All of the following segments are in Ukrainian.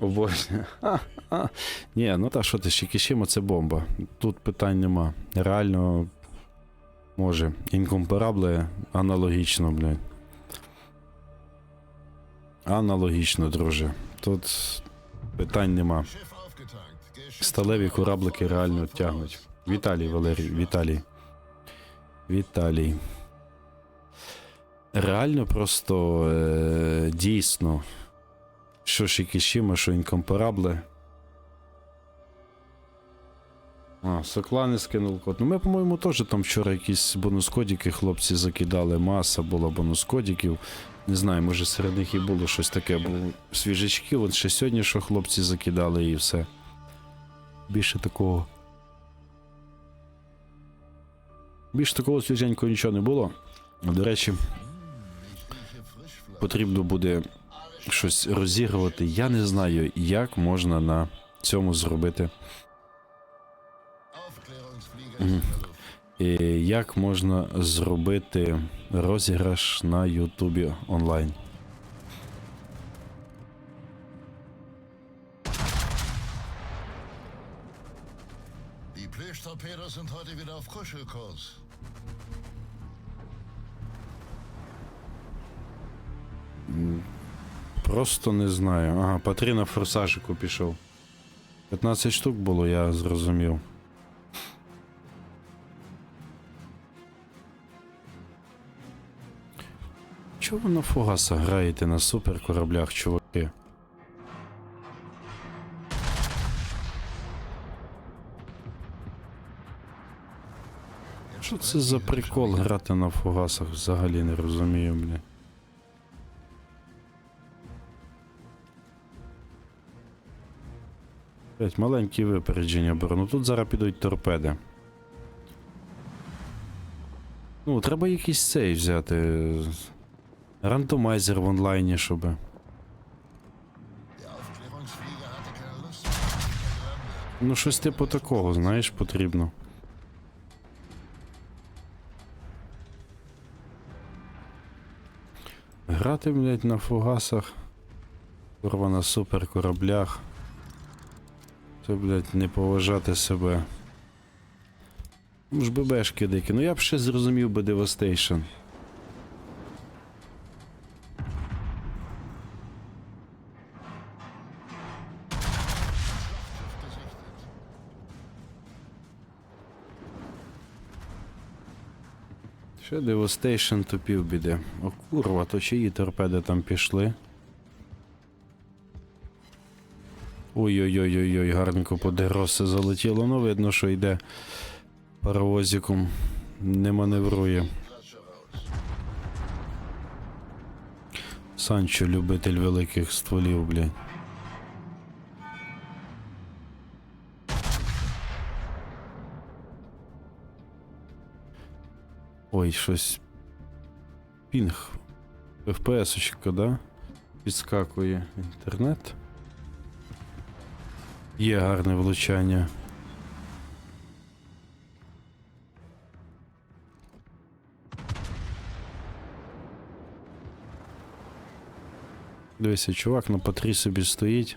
Обожнюю. Ні, ну та що ти, Шікішіма це бомба. Тут питань нема. Реально може. Інкомпарабле аналогічно, блядь. Аналогічно, друже. Тут питань нема. Сталеві кораблики реально тягнуть. Віталій, Валерій, Віталій. Віталій. Реально просто е, дійсно. Що Шікішіма, що інкомпарабле. А, Соклани скинув код. Ну ми, по-моєму, теж там вчора якісь бонус-кодики хлопці закидали. Маса була бонус-кодиків. Не знаю, може серед них і було щось таке. Бо свіжачки, от ще сьогодні, що хлопці закидали і все. Більше такого. Більше такого свіженького нічого не було. До речі, потрібно буде щось розігрувати. Я не знаю, як можна на цьому зробити. І як можна зробити розіграш на Ютубі онлайн. Die Plüschtorpedos sind heute wieder auf Kuschelkurs. Просто не знаю. Ага, по на форсажику пішов. 15 штук було, я зрозумів. Чого ви на фугаса граєте на суперкораблях, чуваки? Що це за прикол грати на фугасах? Взагалі не розумію, бля. Блять, маленькі випередження беру. Ну тут зараз підуть торпеди. Ну, треба якийсь цей взяти. Рандомайзер в онлайні, щоб. Ну, щось типу такого, знаєш, потрібно. Грати, блядь, на фугасах. Курва на суперкораблях. Це, блядь, не поважати себе. Ну ж ББшки дикі. Ну я б ще зрозумів би Devastation. Ще Devastation тупів біде. О курва, то чиї торпеди там пішли. Ой-ой-ой-ой-ой, гарненько по Деросе залетіло. Ну, видно, що йде паровозиком. Не маневрує. Санчо, любитель великих стволів, блядь. Ой, щось. Пінг. FPS-очка, да? Підскакує інтернет. Є гарне влучання. Дивися, чувак на патрі собі стоїть.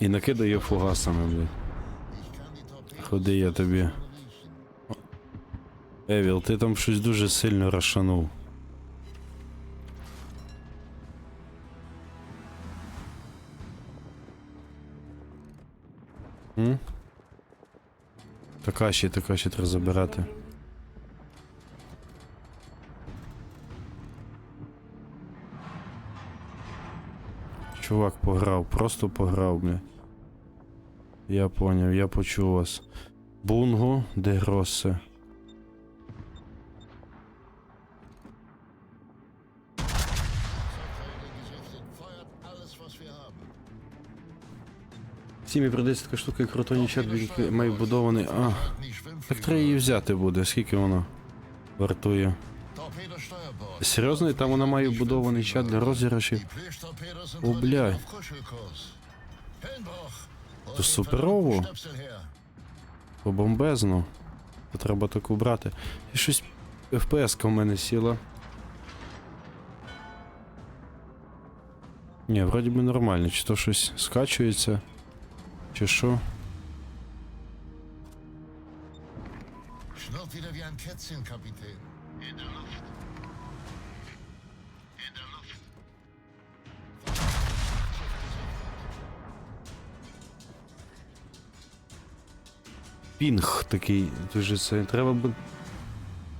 І накидає фугасами, блядь. Ходи я тобі. Евіл, ти там щось дуже сильно розшанув. М? Така ще, така ще треба забирати. Чувак пограв, просто пограв, бля. Я поняв, я почув вас. Бунго де Гросе. Сім'ї продається така штука, як ротоні чат, він має вбудований. А, так треба її взяти буде, скільки воно вартує. Серйозно, і там вона має вбудований чат для розіграшів. Den superowo. verdammten Stöpsel her. побомбезно. То треба таку брати. І щось FPS в мене сіла. Ні, вроді би нормально, чи то щось скачується, чи що. Schnurrt wieder wie ein Kätzchen, Kapitän. In der Luft. In der Luft. Пінг такий, дуже це. Треба б.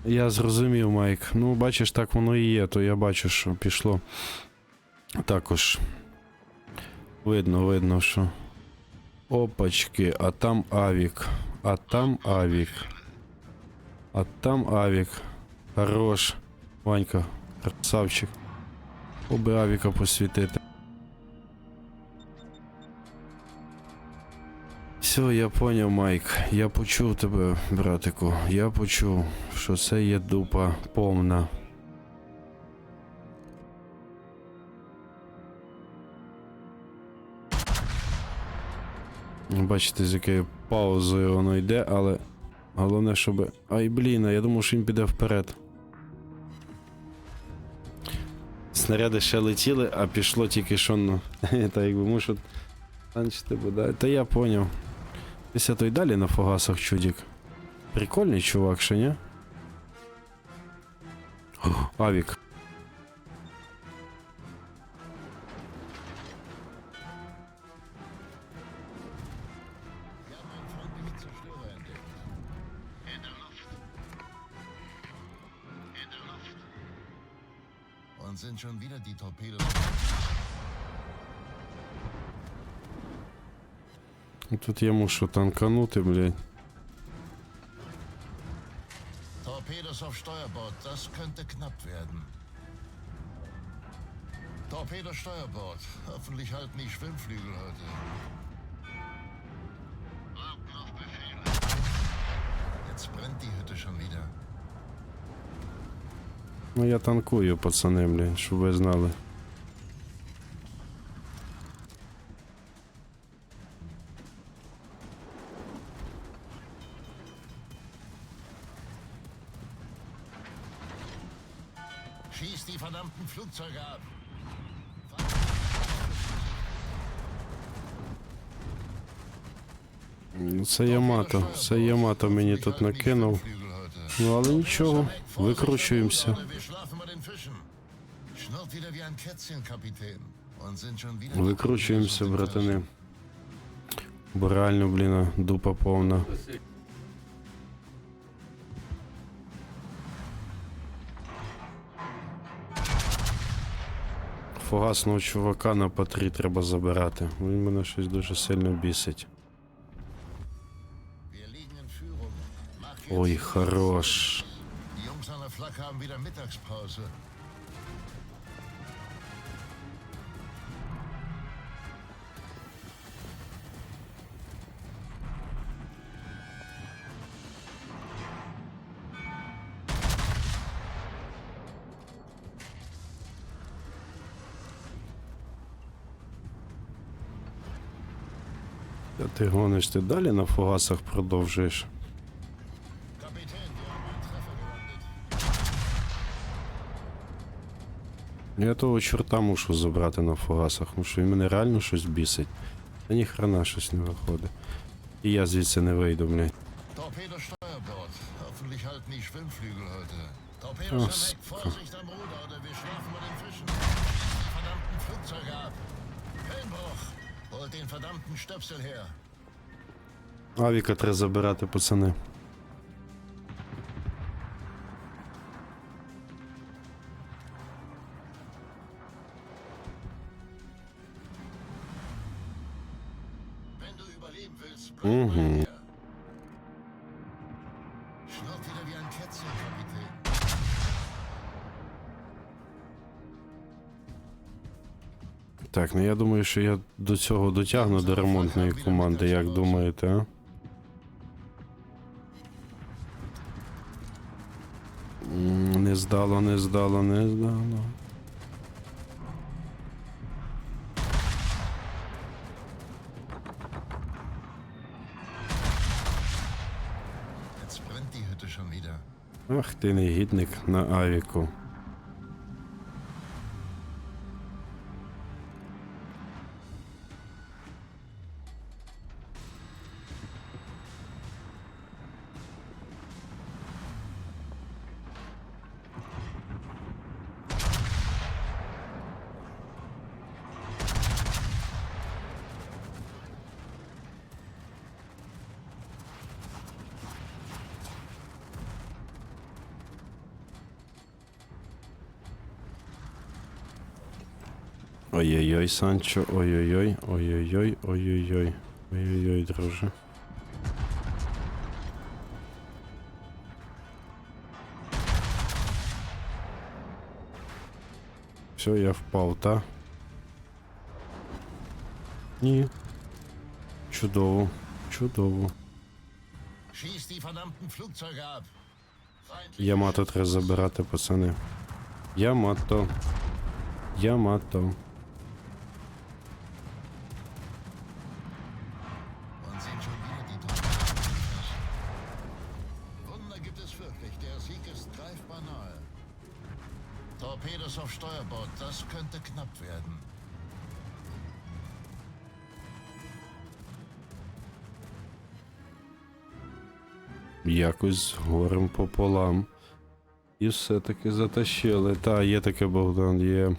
Я зрозумів, Майк. Ну, бачиш, так воно і є, то я бачу, що пішло. Також. Видно, видно, що. Опачки, а там авік. А там авік. А там авік. Хорош. Ванька, красавчик. Оби авіка посвітити. Все, я поняв, Майк. Я почув тебе, братику. Я почув, що це є дупа повна. Бачите, з якою паузою воно йде, але головне, щоб. Ай, блін, я думав, що він піде вперед. Снаряди ще летіли, а пішло тільки що, ну, та якби мушу танчити буде. Та я поняв. Десь то й далі на фугасах чудік. Прикольний чувак, ще ні? Авік. Тут я мушу танканути, блядь. Torpedos auf Steuerbord, das könnte knapp werden. Torpedos Steuerbord. Hoffentlich halten die Schwimmflügel heute. Warten auf Befehle. Jetzt brennt die Hütte schon wieder. Ну я танкую, пацани, блядь, щоб ви знали. Це Ямато. Це Ямато мені тут накинув. Ну але нічого, викручуємося. Викручуємося, братани. Бо реально, блін, дупа повна. Фугасного чувака на патрі треба забирати. Він мене щось дуже сильно бісить. Ой, хорош. Die Jungs an der ти гониш, ти далі на фугасах продовжуєш. Я того чорта мушу забрати на фугасах, тому що він мене реально щось бісить. Та ні хрена щось не виходить. І я звідси не вийду, блядь. Torpedo Steuerbord. Hoffentlich halten die Schwimmflügel Schnurrt wieder wie ein Kätzchen, Kapitän. Так, ну я думаю, що я до цього дотягну до ремонтної команди, як думаєте, а? Не здало, не здало, не здало. Schon wieder? Ах ти негідник на авіку. Ой-ой-ой, Санчо, ой-ой-ой, ой-ой-ой, ой-ой-ой, ой-ой-ой, друже. Все, я впав, та? Ні. Чудово, чудово. Ямато треба забирати, пацани. Ямато. Ямато. Gibt es wirklich. Der Sieg ist greifbar nahe. Torpedos auf Steuerbord, das könnte knapp werden. Якось з горем пополам. І все-таки затащили. Та, є таке Богдан, є.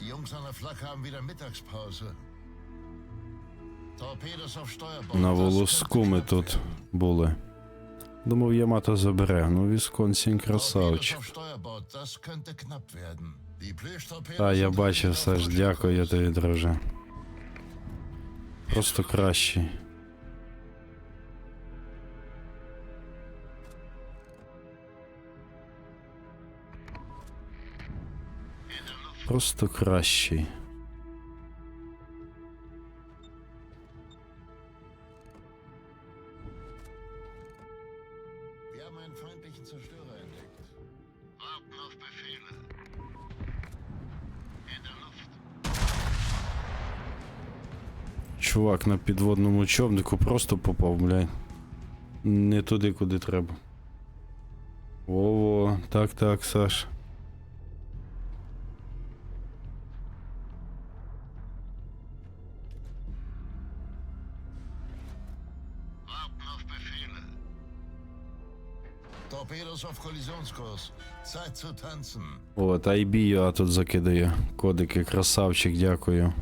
Die Jungs an der Flak haben wieder Mittagspause. На волоску ми тут були. Думав, Ямато забере. Ну, Вісконсін красавчик. Та, я бачив, Саш, дякую Vorschusskurs. тобі, друже. Просто кращий. Просто кращий. Чувак на підводному човнику просто попав, блядь. Не туди, куди треба. Во-во, так, так, Саш. От, IB а тут закидає. Кодики, красавчик, дякую.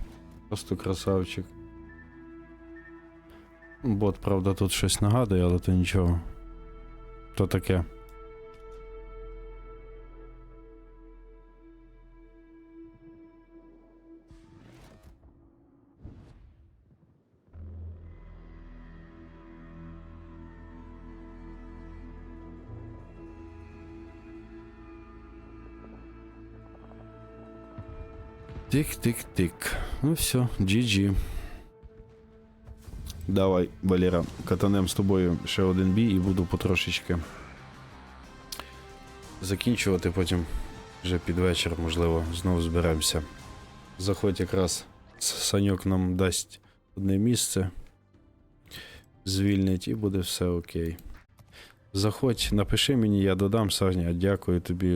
Просто красавчик. Бот, правда, тут щось нагадує, але то нічого. То таке. Тик-тик-тик. Ну все, GG. Давай, Валера, катанем з тобою ще один бій і буду потрошечки закінчувати, потім вже під вечір, можливо, знову зберемося. Заходь якраз Саньок нам дасть одне місце, звільнить і буде все окей. Заходь, напиши мені, я додам, Саня, дякую тобі